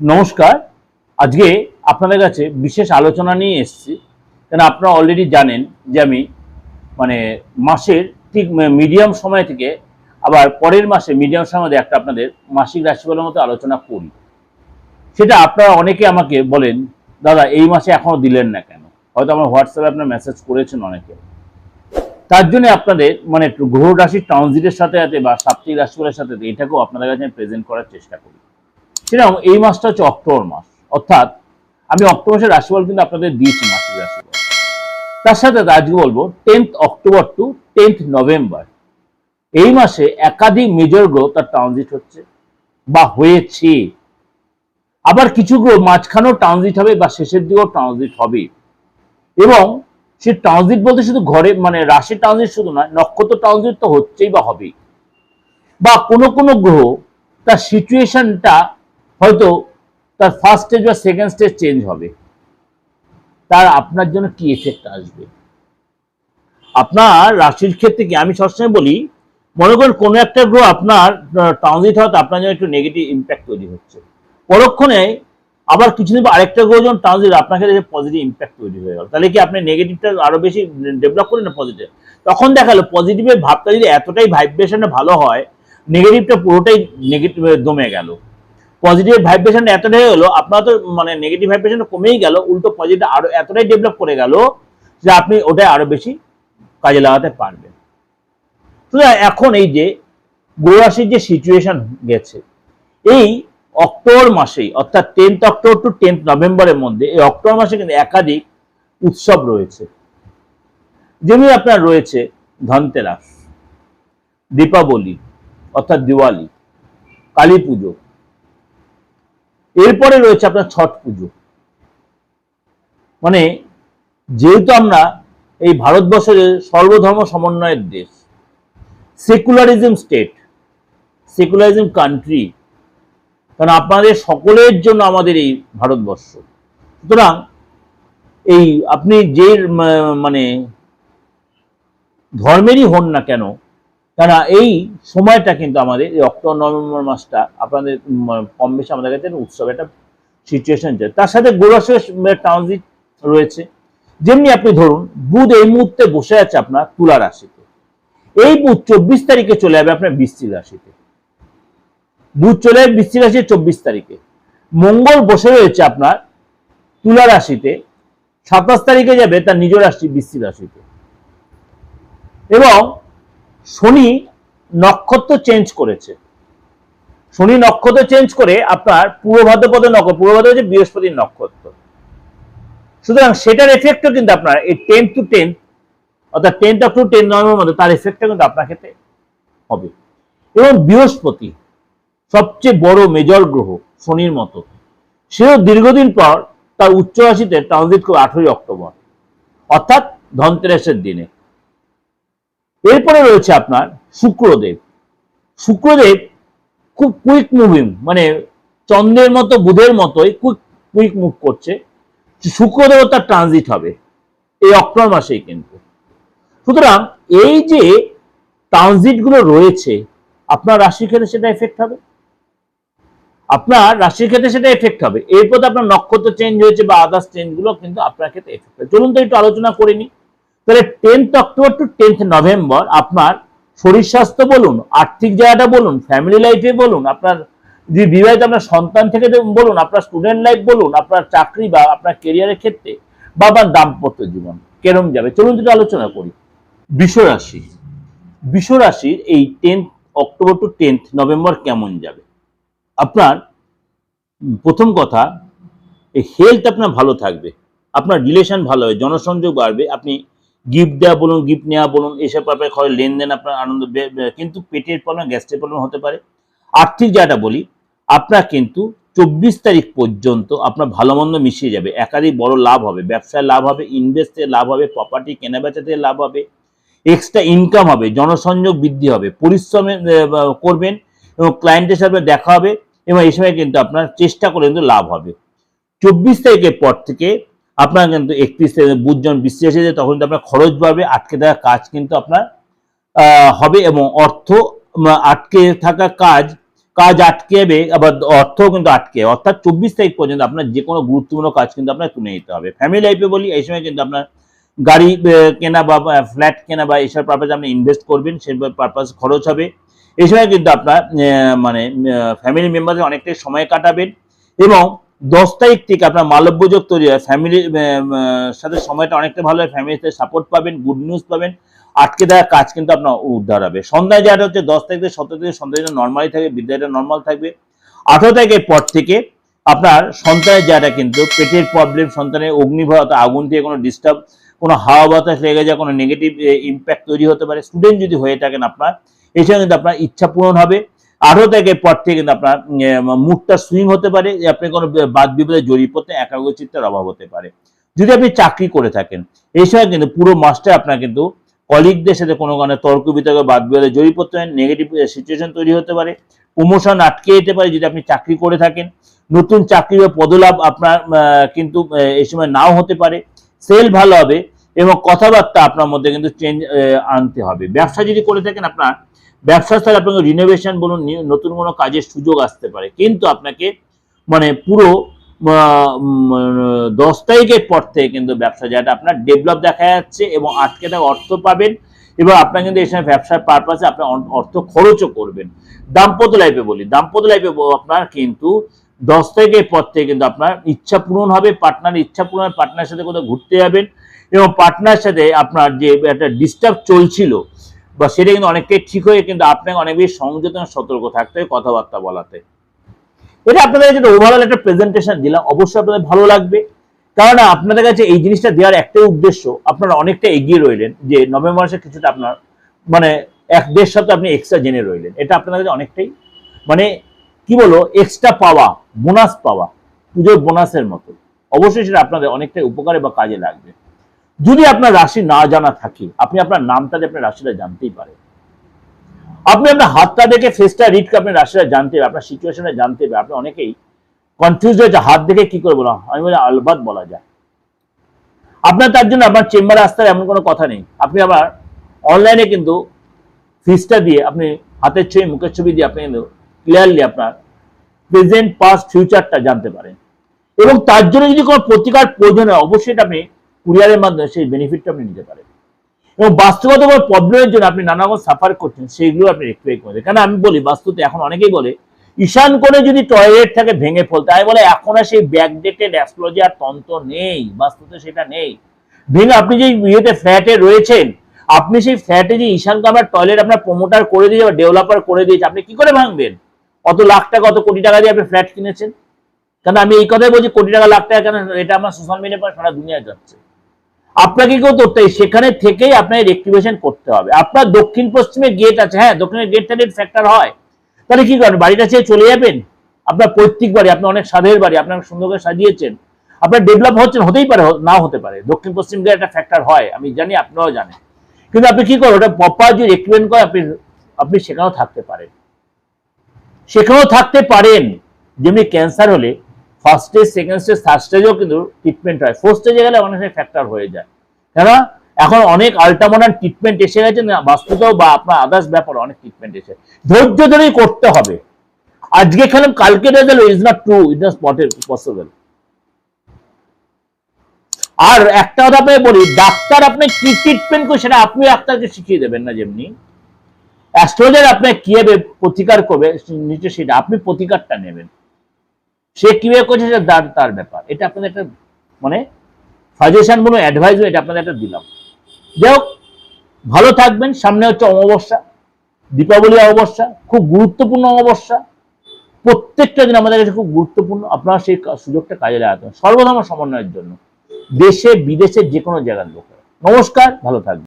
নমস্কার। আজকে আপনাদের কাছে বিশেষ আলোচনা নিয়ে এসেছি। কেন আপনারা অলরেডি জানেন যে আমি মানে মাসের ঠিক মিডিয়াম সময় থেকে আবার পরের মাসে মিডিয়াম সময় একটা আপনাদের মাসিক রাশিফলের মতো আলোচনা করি। সেটা আপনারা অনেকে আমাকে বলেন, দাদা, এই মাসে এখনও দিলেন না কেন? হয়তো আমার হোয়াটসঅ্যাপে আপনার মেসেজ করেছেন অনেকে। তার জন্য আপনাদের মানে গ্রহ রাশির ট্রানজিটের সাথে সাথে বা সাপ্তাহিক রাশিফলের সাথে, এটাকেও আপনাদের কাছে আমি প্রেজেন্ট করার চেষ্টা করি। সেরকম এই মাসটা হচ্ছে অক্টোবর মাস। অর্থাৎ আমি অক্টোবর মাসের রাশিফল কিন্তু আপনাদের দিয়েছি মাসিক রাশিফল। তার সাথে আজকে বলব tenth October to tenth November. এই মাসে একাধিক মেজর গ্রহ তার ট্রানজিট হচ্ছে বা হয়েছে। আবার কিছু গ্রহ মাঝখানেও ট্রানজিট হবে বা শেষের দিকেও ট্রানজিট হবে। এবং সে ট্রানজিট বলতে শুধু ঘরে মানে রাশি ট্রানজিট শুধু নয়, নক্ষত্র ট্রানজিট তো হচ্ছেই বা হবেই। বা কোনো কোনো গ্রহ তার সিচুয়েশনটা হয়তো তার ফার্স্ট স্টেজ বা সেকেন্ড স্টেজ চেঞ্জ হবে। তার আপনার জন্য কি এফেক্ট আসবে? আপনার রাশির ক্ষেত্রে কি, আমি সবসময় বলি, মনে করেন কোনো একটা গ্রহ আপনার ট্রানজিট হওয়াতে আপনার জন্য একটু নেগেটিভ ইম্প্যাক্ট তৈরি হচ্ছে। পরক্ষণে আবার কিছুদিন আরেকটা গ্রহ যখন ট্রানজিট আপনার ক্ষেত্রে পজিটিভ ইম্প্যাক্ট তৈরি হয়ে গেল। তাহলে কি আপনি নেগেটিভটা আরও বেশি ডেভেলপ করেন না পজিটিভ তখন দেখাল পজিটিভের ভাবটা যদি এতটাই ভাইব্রেশনে ভালো হয় নেগেটিভটা পুরোটাই নেগেটিভ দমে গেল। পজিটিভ ভাইব্রেশন এতটাই হলো, আপনার তো মানে নেগেটিভ ভাইব্রেশন কমেই গেল, উল্টো পজিটিভ আরও এতটাই ডেভেলপ করে গেল যে আপনি ওটা আরও বেশি কাজে লাগাতে পারবেন। এখন এই যে গৌরাশির যে সিচুয়েশন গেছে, এই অক্টোবর মাসেই, অর্থাৎ টেন্থ অক্টোবর টু টেন্থ নভেম্বরের মধ্যে, এই অক্টোবর মাসে কিন্তু একাধিক উৎসব রয়েছে। যেমনি আপনার রয়েছে ধনতেরাস, দীপাবলি, অর্থাৎ দিওয়ালি, কালী পুজো এরপরে রয়েছে আপনার ছট পুজো। মানে যেহেতু আমরা এই ভারতবর্ষের সর্বধর্ম সমন্বয়ের দেশ সেকুলারিজম স্টেট সেকুলারিজম কান্ট্রি কারণ আপনাদের সকলের জন্য আমাদের এই ভারতবর্ষ। সুতরাং এই আপনি যে মানে ধর্মেরই হন না কেন কেন এই সময়টা কিন্তু আমাদের, এই অক্টোবর, নভেম্বর মাসটা আপনাদের কম বেশি আমাদের কাছে উৎসব, একটা সিচুয়েশন যায় তার সাথে গোরসের ট্রানজিট রয়েছে। যেমনি আপনি ধরুন, বুধ এই মুহূর্তে বসে আছে আপনার তুলা রাশিতে। এই বুধ চব্বিশ তারিখে চলে যাবে আপনার বৃশ্চিক রাশিতে। বুধ চলে যাবে বৃশ্চিক রাশি চব্বিশ তারিখে। মঙ্গল বসে রয়েছে আপনার তুলা রাশিতে। সাতাশ তারিখে যাবে তার নিজ রাশি বৃশ্চিক রাশিতে। এবং শনি নক্ষত্র চেঞ্জ করেছে। শনি নক্ষত্র চেঞ্জ করে আপনার পূর্ব ভাদ্রপদ নক্ষত্র পূর্ব ভাদ্র হচ্ছে বৃহস্পতির নক্ষত্র। সুতরাং সেটার এফেক্টও কিন্তু আপনার এই টেন টু টেন অর্থাৎ ten of to ten November মধ্যে তার এফেক্টটা কিন্তু আপনার ক্ষেত্রে হবে। এবং বৃহস্পতি সবচেয়ে বড় মেজর গ্রহ শনির মতো। সেও দীর্ঘদিন পর তার উচ্চ রাশিতে ট্রানজিট করে আঠেরোই অক্টোবর, অর্থাৎ ধনতেরাসের দিনে। এরপরে রয়েছে আপনার শুক্রদেব। শুক্রদেব খুব কুইক মুভিং মানে চন্দ্রের মতো, বুধের মতোই কুইক কুইক মুভ করছে। শুক্রদেব তার ট্রানজিট হবে, এই অক্টোবর মাসেই কিন্তু। সুতরাং এই যে ট্রানজিটগুলো রয়েছে, আপনার রাশির ক্ষেত্রে সেটা এফেক্ট হবে। আপনার রাশির ক্ষেত্রে সেটা এফেক্ট হবে। এরপর আপনার নক্ষত্র চেঞ্জ হয়েছে বা আদার্স চেঞ্জগুলো কিন্তু আপনার ক্ষেত্রে এফেক্ট হবে। চলুন তো একটু আলোচনা করে নিই। তাহলে tenth October to tenth November আপনার শরীর স্বাস্থ্য বলুন, আর্থিক জায়গাটা বলুন ফ্যামিলি লাইফে বলুন, আপনার যে বিবাহিত আপনার সন্তান থেকে বলুন, আপনার স্টুডেন্ট লাইফ বলুন, আপনার চাকরি বা আপনার কেরিয়ারের ক্ষেত্রে বা আপনার দাম্পত্য জীবন কেরম যাবে? চলুন দুটো আলোচনা করি। বিশ্বরাশি। বিশ্বরাশির এই tenth October to tenth November কেমন যাবে? আপনার প্রথম কথা হেলথ আপনার ভালো থাকবে, আপনার রিলেশন ভালো হবে, জনসংযোগ বাড়বে, আপনি গিফট দেওয়া বলুন গিফট নেওয়া বলুন, এসব ব্যাপারে খরচ, লেনদেন আপনার আনন্দ কিন্তু পেটের প্রবলেম গ্যাস্ট্রিক প্রবলেম হতে পারে। আর্থিক যাটা বলি, আপনার কিন্তু চব্বিশ তারিখ পর্যন্ত আপনার ভালো মন্দ মিশিয়ে যাবে। একাধিক বড় লাভ হবে, ব্যবসায় লাভ হবে ইনভেস্ট থেকে লাভ হবে প্রপার্টি কেনাবেচা থেকে লাভ হবে এক্সট্রা ইনকাম হবে, জনসংযোগ বৃদ্ধি হবে, পরিশ্রমে করবেন এবং ক্লায়েন্টের সাথে দেখা হবে এবং এই সময় কিন্তু আপনার চেষ্টা করে কিন্তু লাভ হবে। চব্বিশ তারিখের পর থেকে আপনার কিন্তু একত্রিশ তারিখে বুধ যখন বৃষ্টি যায় তখন কিন্তু আপনার খরচ বাড়বে, আটকে থাকা কাজ কিন্তু আপনার হবে এবং অর্থ আটকে থাকা কাজ কাজ আটকে যাবে আবার অর্থও কিন্তু আটকে। অর্থাৎ চব্বিশ তারিখ পর্যন্ত আপনার যে কোনো গুরুত্বপূর্ণ কাজ কিন্তু আপনার তুলে নিতে হবে। ফ্যামিলি লাইফে বলি, এই সময় কিন্তু আপনার গাড়ি কেনা বা ফ্ল্যাট কেনা বা এইসব পারপাসে আপনি ইনভেস্ট করবেন, সেই পারপাস খরচ হবে। এই সময় কিন্তু আপনার মানে ফ্যামিলি মেম্বারদের অনেকটাই সময় কাটাবেন এবং দশ তারিখ থেকে আপনার মালব্যযোগ তৈরি হয়। ফ্যামিলির সাথে সময়টা অনেকটা ভালো হয়। ফ্যামিলির সাথে সাপোর্ট পাবেন গুড নিউজ পাবেন। আটকে দেওয়া কাজ কিন্তু আপনার উদ্ধার হবে। সন্ধ্যায় যেটা হচ্ছে দশ তারিখ থেকে সতেরো থেকে সন্ধ্যায় নর্মালি থাকবে বিদ্যাটা নর্মাল থাকবে। আঠারো তারিখের পর থেকে আপনার সন্তানের জায়গাটা কিন্তু পেটের প্রবলেম সন্তানের অগ্নিভয় অর্থাৎ আগুন দিয়ে কোনো ডিস্টার্ব কোনো হাওয়া বাতাস লেগে যায় কোনো নেগেটিভ ইম্প্যাক্ট তৈরি হতে পারে। স্টুডেন্ট যদি হয়ে থাকেন আপনার সময় কিন্তু আপনার ইচ্ছা পূরণ হবে। আঠারো তারিখের পর থেকে কিন্তু আপনার মুডটা সুইং হতে পারে আপনি কোনো বাদ বিপদে জড়িয়ে পড়তে একাগ্রচিত্তের অভাব হতে পারে। যদি আপনি চাকরি করে থাকেন, এই সময় কিন্তু পুরো মাসটা আপনার কিন্তু কলিগদের সাথে কোনো কারণে তর্ক বিতর্ক, বাদ বিবাদে জড়িয়ে পড়তে পারেন নেগেটিভ সিচুয়েশন তৈরি হতে পারে প্রমোশন আটকে যেতে পারে যদি আপনি চাকরি করে থাকেন, নতুন চাকরি বা পদলাভ আপনার কিন্তু এই সময় নাও হতে পারে সেল ভালো হবে এবং কথাবার্তা আপনার মধ্যে কিন্তু চেঞ্জ আনতে হবে। ব্যবসা যদি করে থাকেন আপনার, ব্যবসার সাথে আপনাকে রিনোভেশন বলুন নতুন কোনো কাজের সুযোগ আসতে পারে। কিন্তু আপনাকে মানে পুরো দশ তারিখের পর থেকে কিন্তু ব্যবসা যেটা আপনার ডেভেলপ দেখা যাচ্ছে এবং আটকে থাকা অর্থ পাবেন এবং আপনার কিন্তু এই সময় ব্যবসার পারপাসে আপনার অর্থ খরচও করবেন। দাম্পত্য লাইফে বলি, দাম্পত্য লাইফে আপনার কিন্তু দশ তারিখের পর থেকে কিন্তু আপনার ইচ্ছা পূরণ হবে পার্টনার ইচ্ছা পূরণ হবে পার্টনার সাথে কোথাও ঘুরতে যাবেন এবং পার্টনার সাথে আপনার যে একটা ডিস্টার্ব চলছিল, বা সেটা কিন্তু অনেকটাই ঠিক হয়ে কিন্তু আপনাকে অনেক বেশি সংযত সতর্ক থাকতে হবে কথাবার্তা বলাতে। এটা আপনাদের কাছে ওভারঅল একটা প্রেজেন্টেশন দিলাম, অবশ্যই আপনাদের ভালো লাগবে। কারণ আপনাদের কাছে এই জিনিসটা দেওয়ার একটাই উদ্দেশ্য, আপনারা অনেকটা এগিয়ে রইলেন, যে নভেম্বর মাসে কিছুটা আপনার মানে এক দেড় সপ্তাহ আপনি এক্সট্রা জেনে রইলেন। এটা আপনাদের কাছে অনেকটাই মানে কি বলো এক্সট্রা পাওয়া বোনাস পাওয়া পুজোর বোনাসের মতো। অবশ্যই সেটা আপনাদের অনেকটাই উপকারে বা কাজে লাগবে। যদি আপনার রাশি না জানা থাকে, আপনি আপনার নামটা আপনার রাশিটা জানতেই পারেন। আপনি আপনার হাতটা দেখে ফেসটা রিড করে আপনার রাশিটা জানতে হবে আপনার সিচুয়েশনে জানতে হবে আপনি অনেকেই কনফিউজ হয়েছে হাত দেখে কি করে বলা আমি বলি আলবাদ বলা যায়। আপনার তার জন্য আপনার চেম্বারে আসতে এমন কোনো কথা নেই। আপনি আবার অনলাইনে কিন্তু ফিসটা দিয়ে আপনি হাতের ছবি, মুখের ছবি দিয়ে আপনি কিন্তু ক্লিয়ারলি আপনার প্রেজেন্ট পাস্ট ফিউচারটা জানতে পারেন। এবং তার জন্য যদি কোনো প্রতিকার প্রয়োজন হয়, অবশ্যই এটা আপনি কুরিয়ারের মাধ্যমে সেই বেনিফিটটা আপনি নিতে পারেন। এবং বাস্তবতা কোনো প্রবলেমের জন্য আপনি নানা রকম সাফার করছেন সেইগুলো আপনি রেক্টিফাই করবেন কেন আমি বলি বাস্তুতে এখন অনেকেই বলে, ঈশান করে যদি টয়লেট থাকে, ভেঙে ফেলতে আমি বলে, এখন আর সেই ব্যাকডেটেড অ্যাস্ট্রোলজি আর তন্ত্র নেই বাস্তুতে সেটা নেই। ভেঙে আপনি যে ইয়েতে ফ্ল্যাটে রয়েছেন, আপনি সেই ফ্ল্যাটে যে ঈশান কামার টয়লেট আপনার প্রমোটার করে দিয়ে বা ডেভেলপার করে দিয়েছে, আপনি কি করে ভাঙবেন? অত লাখ টাকা অত কোটি টাকা দিয়ে আপনি ফ্ল্যাট কিনেছেন? কেন আমি এই কথাই বলছি, কোটি টাকা, লাখ টাকা কেন? এটা আমার সোশ্যাল মিডিয়া পর সারা দুনিয়া যাচ্ছে আপনাকে কেউ করতে সেখানে থেকেই আপনাকে রেক্টিভেশন করতে হবে। আপনার দক্ষিণ পশ্চিমে গেট আছে হ্যাঁ দক্ষিণের গেট থেকে ফ্যাক্টর হয়, তাহলে কি করেন? বাড়িটা ছেড়ে চলে যাবেন? আপনার পৈতৃক বাড়ি, আপনার অনেক সাধের বাড়ি, আপনার সুন্দর করে সাজিয়েছেন। আপনার ডেভেলপ হচ্ছেন হতেই পারে না হতে পারে। দক্ষিণ পশ্চিম গেট একটা ফ্যাক্টর হয়, আমি জানি আপনারাও জানেন। কিন্তু আপনি কি করেন? ওটা প্রপার যদি রেক্টিভেন্ট করেন, আপনি আপনি সেখানেও থাকতে পারেন। সেখানেও থাকতে পারেন। যেমনি ক্যান্সার হলে first stage second stage third স্টেজেও কিন্তু ট্রিটমেন্ট হয়। ফোর্থ স্টেজে গেলে অনেক সময় ফ্যাক্টর হয়ে যায়। কেন এখন অনেক আল্ট্রামডার্ন ট্রিটমেন্ট এসে গেছে বাস্তুতেও বা আপনার আদার্স ব্যাপারে অনেক ট্রিটমেন্ট এসে। ধৈর্য ধরেই করতে হবে। আজকে খেলাম কালকে result is not true it not possible আর একটা কথা বলি, ডাক্তার আপনি কি ট্রিটমেন্ট করে সেটা আপনি ডাক্তারকে শিখিয়ে দেবেন না যেমনি। অ্যাস্ট্রোলজার আপনাকে কীভাবে প্রতিকার করবে, নিচে সেটা, আপনি প্রতিকারটা নেবেন। সে কীভাবে করছে সেটা তার তার ব্যাপার। এটা আপনাদের একটা মানে সাজেশন বলুন অ্যাডভাইস এটা আপনাদের একটা দিলাম। যাই হোক, ভালো থাকবেন। সামনে হচ্ছে অমাবস্যা, দীপাবলি অমাবস্যা, খুব গুরুত্বপূর্ণ অমাবস্যা। প্রত্যেকটা দিন আমাদের কাছে খুব গুরুত্বপূর্ণ। আপনারা সেই সুযোগটা কাজে লাগাতে। সর্বধর্ম সমন্বয়ের জন্য। দেশে বিদেশে যে কোনো জায়গার লোকেরা। নমস্কার, ভালো থাকবেন।